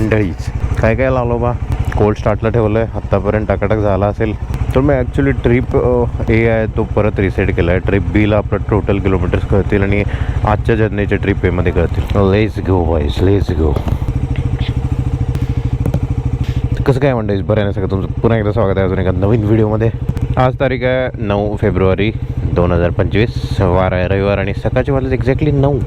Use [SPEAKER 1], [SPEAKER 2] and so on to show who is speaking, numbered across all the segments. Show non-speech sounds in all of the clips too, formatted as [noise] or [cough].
[SPEAKER 1] मंडळीच काय काय लावलो बा? कोल्ड स्टार्टला ठेवलं आहे आत्तापर्यंत टाकाटक झाला असेल. तर मी ॲक्च्युली ट्रिप ए आहे तो परत रिसेट केला आहे ट्रिप बीला आपलं टोटल किलोमीटर्स कळतील आणि आजच्या जर्नीच्या ट्रिप एमध्ये कळतील. लेस गो वाईज लेस गो कसं काय म्हणतायच बरं आहे ना सगळं तुमचं? पुन्हा एकदा स्वागत आहे अजून एका नवीन व्हिडिओमध्ये आज तारीख आहे नऊ फेब्रुवारी. दोन हजार पंचवीस वार आहे रविवार आणि सकाळची वाजले एक्झॅक्टली नऊ.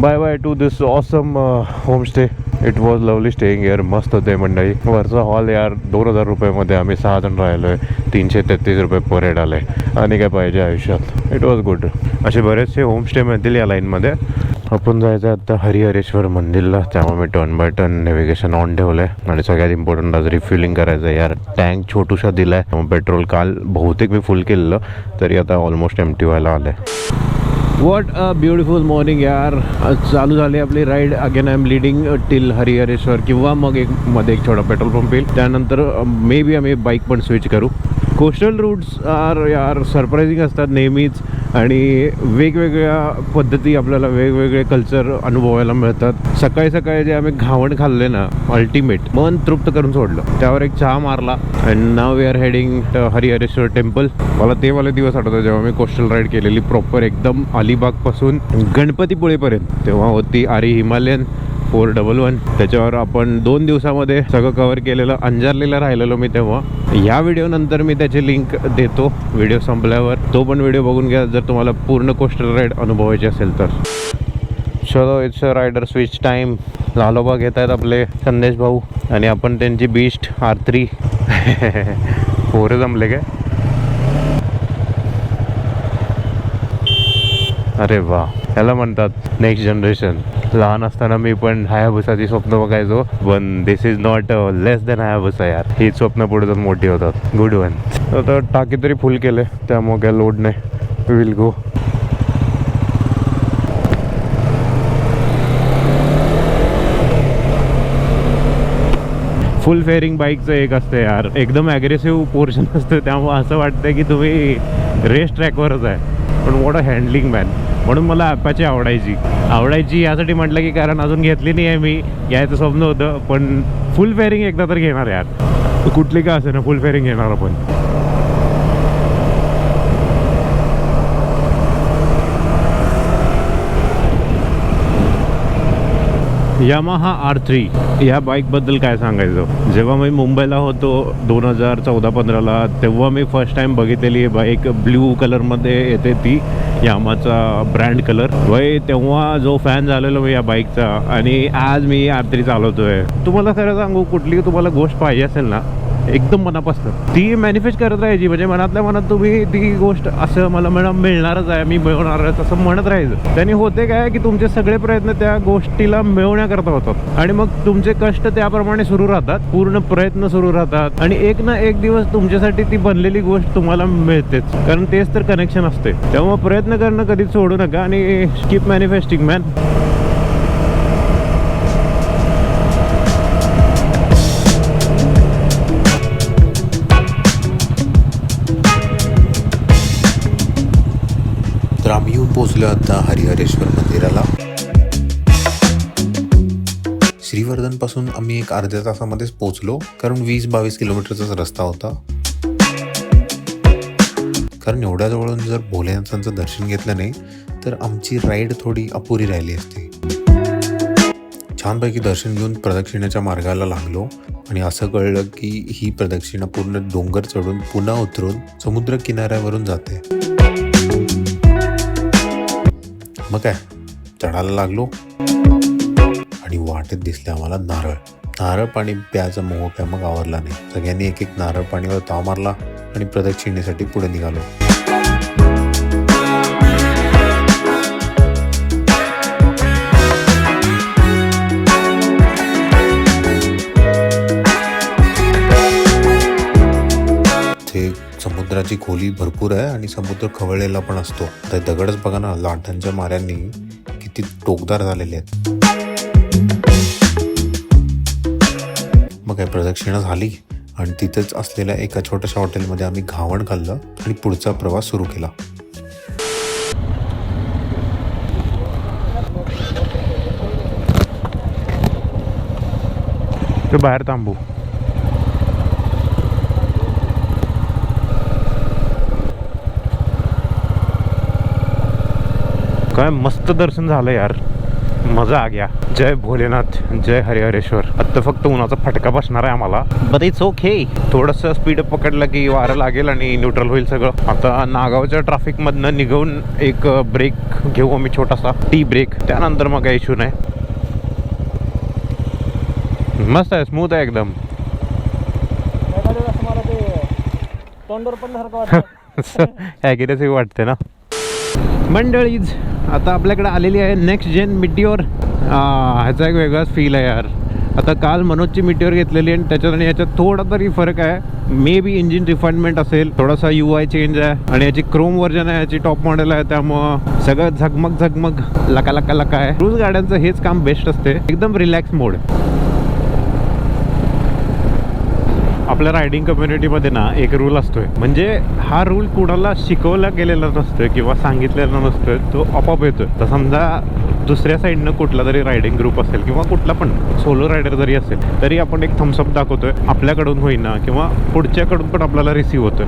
[SPEAKER 1] Bye bye to this awesome homestay it was lovely staying here मस्त होते मंडळी. वरचा हॉल यार दोन हजार रुपयामध्ये आम्ही सहा जण राहिलो आहे तीनशे तेहतीस रुपये पर हेड आले. आणि काय पाहिजे आयुष्यात? इट वॉज गुड असे बरेचसे होमस्टेमध्ये मिळतील या लाईनमध्ये आपण जायचं आता हरिहरेश्वर मंदिरला. त्यामुळे मी turn by turn navigation on ठेवलं आहे आणि सगळ्यात इम्पॉर्टंट आज रिफ्युलिंग करायचं आहे यार टँक छोटूशा दिला आहे पेट्रोल काल बहुतेक मी फुल केलेलं. तरी आता ऑलमोस्ट एम टी व्हायला आलं आहे वॉट अ ब्युटिफुल मॉर्निंग यार चालू झाली आपली ride again I am leading till Harihareshwar. किंवा मग एक मध्ये एक छोटा पेट्रोल पंप येईल. त्यानंतर uh, मे बी आम्ही बाईक पण स्विच करू. कोस्टल रूट्स आर यार सरप्रायझिंग असतात नेहमीच. आणि वेगवेगळ्या पद्धती आपल्याला वेगवेगळे कल्चर अनुभवायला मिळतात. सकाळी सकाळी जे आम्ही घावण खाल्ले ना अल्टिमेट मन तृप्त करून सोडलं. त्यावर एक चहा मारला. And now we are heading Harihareshwar temple मला ते वाले दिवस आठवतात जेव्हा मी कोस्टल राईड केलेली प्रॉपर एकदम अलिबागपासून गणपतीपुळेपर्यंत. तेव्हा होती आरी हिमालयन फोर डबल वन. त्याच्यावर आपण दोन दिवसामध्ये सगळं कव्हर केलेलं अंजारलेलं राहिलेलो मी तेव्हा. या व्हिडिओ नंतर मी त्याची लिंक देतो. व्हिडिओ संपल्यावर तो पण व्हिडिओ बघून घ्या जर तुम्हाला पूर्ण कोस्टल राईड अनुभवायची असेल तर. चलो it's a rider switch time लालोबा घेत आहेत आपले संदेश भाऊ आणि आपण त्यांची बीस्ट आर थ्री पोरं जमले काय? अरे वा. याला म्हणतात नेक्स्ट जनरेशन लहान असताना मी पण हायाभुसाची स्वप्न बघायचो. पण this is not less than Hayabusa यार. ही स्वप्न पुढे जाऊन मोठी होतात. गुड वन आता टाकी तरी फुल केले. त्यामुळे काय लोड नाही. विल गो फुल फेअरिंग बाईकचं एक असतं यार. एकदम ॲग्रेसिव्ह पोर्शन असतं. त्यामुळे असं वाटतं की तुम्ही रेस ट्रॅकवरच आहे. पण वॉट अ हँडलिंग मॅन म्हणून मला ॲपाची आवडायची. आवडायची यासाठी म्हटलं की कारण अजून घेतली नाही आहे मी यायचं स्वप्न होतं पण फुल फेअरिंग एकदा तर घेणार यार. कुठली का असे ना फुल फेअरिंग घेणार आपण. यामाहा आर थ्री या बाईकबद्दल काय सांगायचं? जेव्हा मी मुंबईला होतो दोन हजार चौदा पंधराला तेव्हा मी फर्स्ट टाईम बघितलेली आहे बाईक ब्ल्यू कलरमध्ये येते ती यामाचा ब्रँड कलर वय तेव्हा जो फॅन झालेलो मी या बाईकचा आणि आज मी आर थ्री चालवतोय. तुम्हाला खरं सांगू कुठली तुम्हाला गोष्ट पाहिजे असेल ना एकदम मनापासून. ती मॅनिफेस्ट करत राहायची म्हणजे मनातल्या मनात तुम्ही ती गोष्ट असं मला मिळ मिळणारच आहे मी मिळवणारच असं म्हणत राहायचं. त्याने होते काय की तुमचे सगळे प्रयत्न त्या गोष्टीला मिळवण्याकरता होतात. आणि मग तुमचे कष्ट त्याप्रमाणे सुरू राहतात पूर्ण प्रयत्न सुरू राहतात. आणि एक ना एक दिवस तुमच्यासाठी ती बनलेली गोष्ट तुम्हाला मिळतेच. कारण तेच तर कनेक्शन असते. त्यामुळे प्रयत्न करणं कधीच सोडू नका आणि स्किप मॅनिफेस्टिंग मॅन
[SPEAKER 2] आता हरिहरेश्वर मंदिराला. श्रीवर्धनपासून आम्ही एक अर्ध्या तासामध्येच पोहोचलो. कारण वीस बावीस किलोमीटरचाच रस्ता होता. कारण एवढ्या जवळून जर भोलेनाथांचं दर्शन घेतलं नाही तर आमची राईड थोडी अपुरी राहिली असती. छानपैकी दर्शन घेऊन प्रदक्षिणेच्या मार्गाला लागलो. आणि असं कळलं की ही प्रदक्षिणा पूर्ण डोंगर चढून पुन्हा उतरून समुद्र किनाऱ्यावरून जाते. मग काय? चढायला लागलो. आणि वाटेत दिसले आम्हाला नारळ. नारळ पाणी प्यायचा मोह काय मग आवरला नाही. सगळ्यांनी एक एक नारळ पाणीवर ताव मारला आणि प्रदक्षिणेसाठी पुढे निघालो. समुद्राची खोली भरपूर आहे आणि समुद्र खवळलेला पण असतो. तर दगडच बघा ना लाटांच्या माऱ्यांनी किती टोकदार झालेले आहेत. मग काय प्रदक्षिणा झाली आणि तिथेच असलेल्या एका छोट्याशा हॉटेलमध्ये आम्ही घावण खाल्लं आणि पुढचा प्रवास सुरू केला.
[SPEAKER 1] बाहेर थांबू. काय मस्त दर्शन झालं यार. मजा आ गया. जय भोलेनाथ जय हरिहरेश्वर. आत्ता फक्त उन्हाचा फटका बसणार आहे आम्हाला. बट इट्स ओके थोडंसं स्पीड पकडलं की वारं लागेल आणि न्यूट्रल होईल सगळं. आता नागावच्या ट्रॅफिकमधनं निघून एक ब्रेक घेऊ आम्ही छोटासा. टी ब्रेक त्यानंतर मग काही इश्यू नाही. मस्त आहे स्मूथ आहे एकदम. ॲग्रेसिव्ह [laughs] वाटते ना. मंडळीज आता आपल्याकडे आलेली आहे नेक्स्ट जेन मिटिओर ह्याचा एक वेगळाच फील आहे यार. आता काल मनोजची मिटिओर घेतलेली आणि त्याच्यात आणि याच्यात थोडा तरी फरक आहे. मे बी इंजिन रिफाईनमेंट असेल थोडासा यू आय चेंज आहे आणि याची क्रोम व्हर्जन आहे याची टॉप मॉडेल आहे त्यामुळं सगळं झगमग झगमग लका लका लका आहे. क्रूज गाड्यांचं हेच काम बेस्ट असते. एकदम रिलॅक्स मोड आपल्या रायडिंग कम्युनिटीमध्ये ना एक रूल असतोय. म्हणजे हा रूल कुणाला शिकवला गेलेला नसतोय किंवा सांगितलेला नसतोय तो आपोआप येतोय. तर समजा दुसऱ्या साईडनं कुठला तरी रायडिंग ग्रुप असेल किंवा कुठला पण सोलो रायडर जरी असेल तरी आपण एक थम्सअप दाखवतोय आपल्याकडून होईना किंवा पुढच्याकडून पण आपल्याला रिसीव्ह होतोय.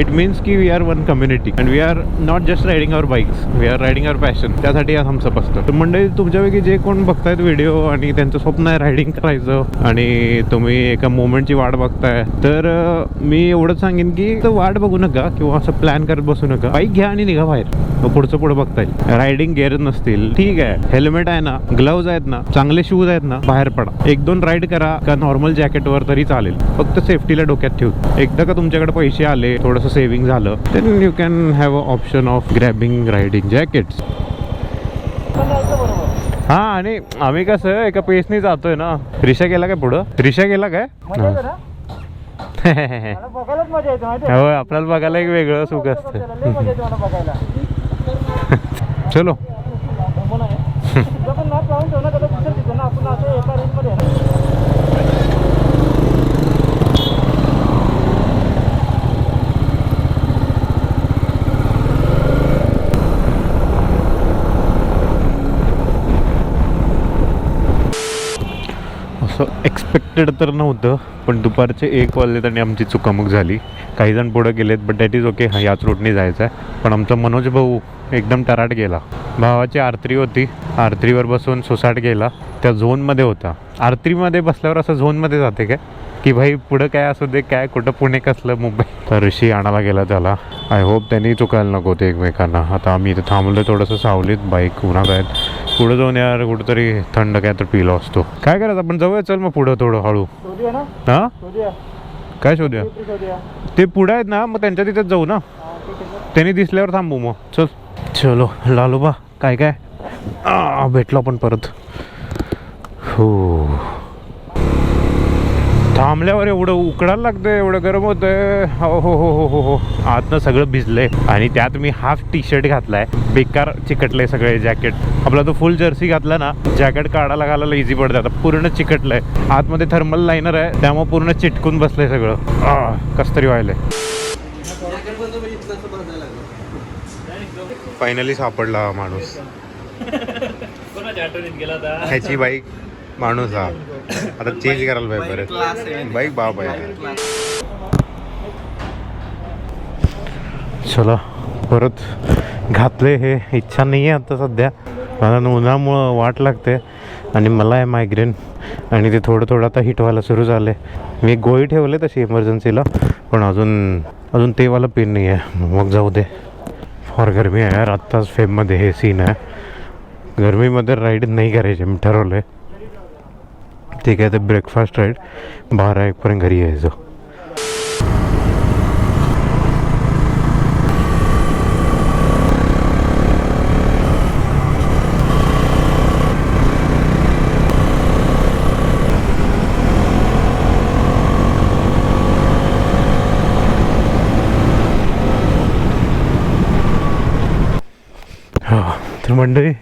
[SPEAKER 1] इट मीन्स की we are one community and we are not just riding our bikes we are riding our passion त्यासाठी हा थम्सअप असतं तर मंडळी तुमच्यापैकी जे कोण बघतायत व्हिडिओ आणि त्यांचं स्वप्न आहे रायडिंग करायचं आणि तुम्ही एका मोमेंटची वाट बघताय तर मी एवढंच सांगेन की तर वाट बघू नका किंवा असं प्लॅन करत बसू नका. बाईक घ्या आणि निघा बाहेर. मग पुढचं पुढं बघता येईल रायडिंग गेअर नसतील. ठीक आहे. हेल्मेट आहे ना ग्लव्ज आहेत ना चांगले शूज आहेत ना बाहेर पडा. एक दोन राईड करा का नॉर्मल जॅकेटवर तरी चालेल. फक्त सेफ्टीला डोक्यात ठेवू एकदा का तुमच्याकडे पैसे आले थोडंसं सेव्हिंग झालं then you can have a option of grabbing riding jackets हा आणि आम्ही कसं एका पेसनी जातोय ना. रिक्षा गेला काय पुढं? रिक्षा गेला काय? [laughs] होय आपल्याला बघायला एक वेगळं सुख असतं. [laughs] चलो [laughs]
[SPEAKER 3] हो ना तुझं पण मॅप लावून ठेव ना कदा दिसेल तिथे ना आपण असं एका रेंजमध्ये आहे ना
[SPEAKER 1] असं एक्सपेक्टेड तर नव्हतं पण दुपारचे एक वाजलेत आणि आमची चुकामुक झाली. काही जण पुढं गेलेत बट दॅट इज ओके हा याच रूटने जायचं आहे. पण आमचा मनोज भाऊ एकदम टराट गेला. भावाची आरत्री होती. आरत्रीवर बसून सुसाट गेला. त्या झोनमध्ये होता. आरत्रीमध्ये बसल्यावर असं झोनमध्ये जाते काय? की भाई पुढं काय असू दे काय कुठं पुणे कसलं मुंबई. तर ऋषी आणायला गेला त्याला. आय होप त्यांनी चुकायला नको ते एकमेकांना. आता आम्ही इथे थांबलो थोडंसं सावलीत बाईक उन्हात आहेत. पुढं जाऊन यार कुठंतरी थंड काय तर पिलो असतो. काय करायचं आपण जाऊया चल मग पुढं थोडं हळू. हां? काय शोधूया? ते पुढं आहेत ना मग त्यांच्या तिथेच जाऊ ना. त्यांनी दिसल्यावर थांबू मग. चल. चलो लालूबा काय काय? आ, भेटलो आपण परत. हो. थांबल्यावर एवढं उकडायला लागतं एवढं गरम होतंय. हो हो हो हो हो हो. आतनं सगळं भिजलंय. आणि त्यात मी हाफ टी शर्ट घातलाय. बेकार चिकटलंय सगळे जॅकेट. आपला तो फुल जर्सी घातला ना जॅकेट काढायला घालायला इझी पडतं आता पूर्ण चिकटलंय. आतमध्ये थर्मल लाईनर आहे त्यामुळे पूर्ण चिटकून बसलंय सगळं. कस तरी व्हायलंय. फायनली सापडला माणूस. [laughs] ह्याची बाईक माणूस हा. आता चेंज करायला पाहिजे परत. बाईक बाप आहे चला परत घातले हे. इच्छा नाही आहे आता सध्या. मला उन्हामुळं वाट लागते आणि मला आहे मायग्रेन आणि ते थोडं थोडं आता हिट व्हायला सुरू झाले मी एक गोळी ठेवले तशी इमर्जन्सीला पण अजून अजून ते वाला पेन नाही आहे मग जाऊ दे. फार गरमी आहे यार. आत्ताच फेममध्ये हे सीन आहे. गरमीमध्ये राईड नाही करायचे. मी ठरवलं आहे ठीक आहे ते ब्रेकफास्ट राईट बारा एकपर्यंत घरी यायचं. हा तर मंडळी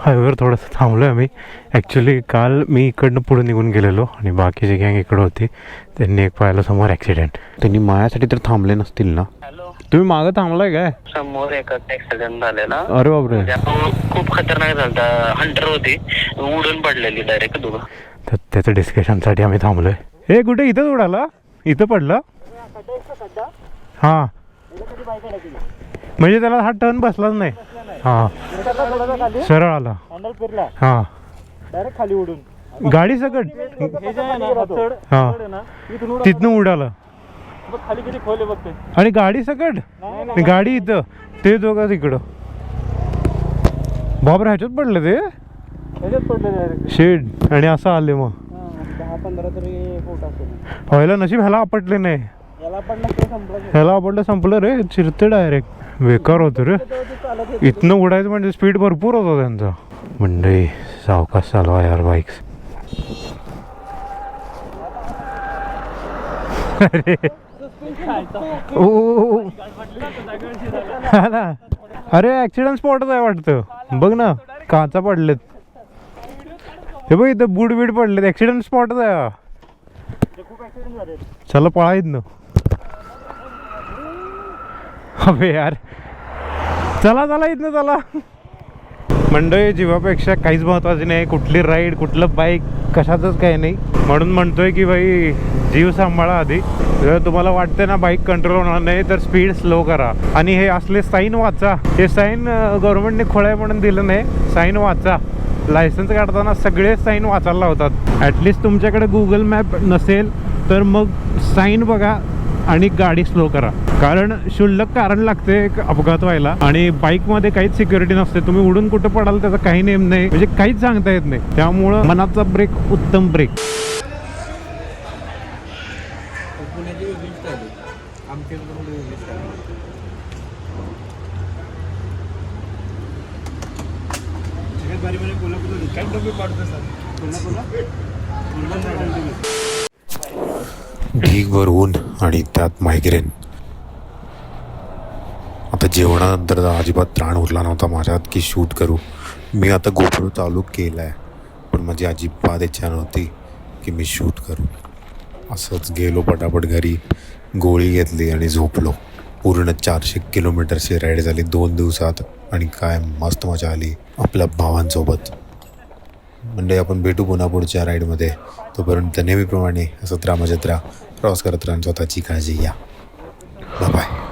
[SPEAKER 1] हायवेवर थोडंसं थांबलो आहे आम्ही. ॲक्च्युली काल मी इकडनं पुढे निघून गेलेलो आणि बाकीची गँग इकडं होती. त्यांनी एक पाहिलं समोर ॲक्सिडेंट त्यांनी माझ्यासाठी तर थांबले नसतील ना?
[SPEAKER 4] हॅलो
[SPEAKER 1] तुम्ही मागं थांबलाय काय?
[SPEAKER 4] समोर एक ऍक्सिडेंट झालेला.
[SPEAKER 1] अरे बापरे.
[SPEAKER 4] म्हणजे खूप खतरनाक झालता हंटर होती. उडून पडलेली डायरेक्ट
[SPEAKER 1] तर त्याचं डिस्कशनसाठी आम्ही थांबलोय. हे कुठे? इथंच उडाला? इथं पडलं? हां म्हणजे त्याला हा टर्न बसलाच नाही. हां. सरळ आला. हां.
[SPEAKER 3] डायरेक्ट खाली उडून.
[SPEAKER 1] गाडी सकट
[SPEAKER 3] हे
[SPEAKER 1] तिथनं उडाला. आणि गाडी सकट गाडी इथं. ते दोघं तिकडं. बापरे ह्याच्यात पडलं ते?
[SPEAKER 3] त्याच्यात पडले डायरेक्ट
[SPEAKER 1] शेड आणि असं आले मग. व्हायला नशीब ह्याला आपटले नाही. ह्याला आपटलं संपलं रे चिरते डायरेक्ट बेकार होतं रे. इथनं उडायचं म्हणजे स्पीड भरपूर होता त्यांचा. मंडई सावकाश चालवा यार बाईक्स अरे. ओ. हा ना अरे ऍक्सिडेंट स्पॉटच आहे वाटतं. बघ ना काचा पडलेत. हे बघ इथं बूट बीट पडलेत ऍक्सिडेंट स्पॉटच आहे हा. चला पळा इथनं. अबे यार. चला चला इथनं चला. मंडळी जीवापेक्षा काहीच महत्त्वाची नाही. कुठली राईड कुठलं बाईक कशातच काही नाही. म्हणून म्हणतोय की भाई जीव सांभाळा आधी. जर तुम्हाला वाटतं ना बाईक कंट्रोल होणार नाही तर स्पीड स्लो करा. आणि हे असले साईन वाचा. हे साईन गव्हर्नमेंटने खोळाय म्हणून दिलं नाही. साईन वाचा. लायसन्स काढताना सगळे साईन वाचायला लावतात. ॲटलिस्ट तुमच्याकडे गुगल मॅप नसेल तर मग साईन बघा. आणि गाडी स्लो करा. कारण शुल्लक कारण लागते एक अपघात व्हायला. आणि बाईकमध्ये काहीच सिक्युरिटी नसते. तुम्ही उडून कुठं पडाल त्याचा काही नेम नाही. म्हणजे काहीच सांगता येत नाही. त्यामुळं मनाचा ब्रेक उत्तम ब्रेक
[SPEAKER 2] ढीगभर ऊन आणि त्यात मायग्रेन आता जेवणानंतर अजिबात त्राण उरला नव्हता माझ्यात की शूट करू. मी आता गोप्रो चालू केला आहे पण माझी अजिबात इच्छा नव्हती की मी शूट करू. असंच गेलो पटापट घरी गोळी घेतली आणि झोपलो. पूर्ण चारशे किलोमीटरची राईड झाली दोन दिवसात आणि काय मस्त मजा आली आपल्या भावांसोबत. म्हणजे आपण भेटू पुन्हा पुढच्या राईडमध्ये. तोपर्यंत नेहमीप्रमाणे सतरा मजत्रा प्रवास करत राहून स्वतःची काळजी घ्या. बाय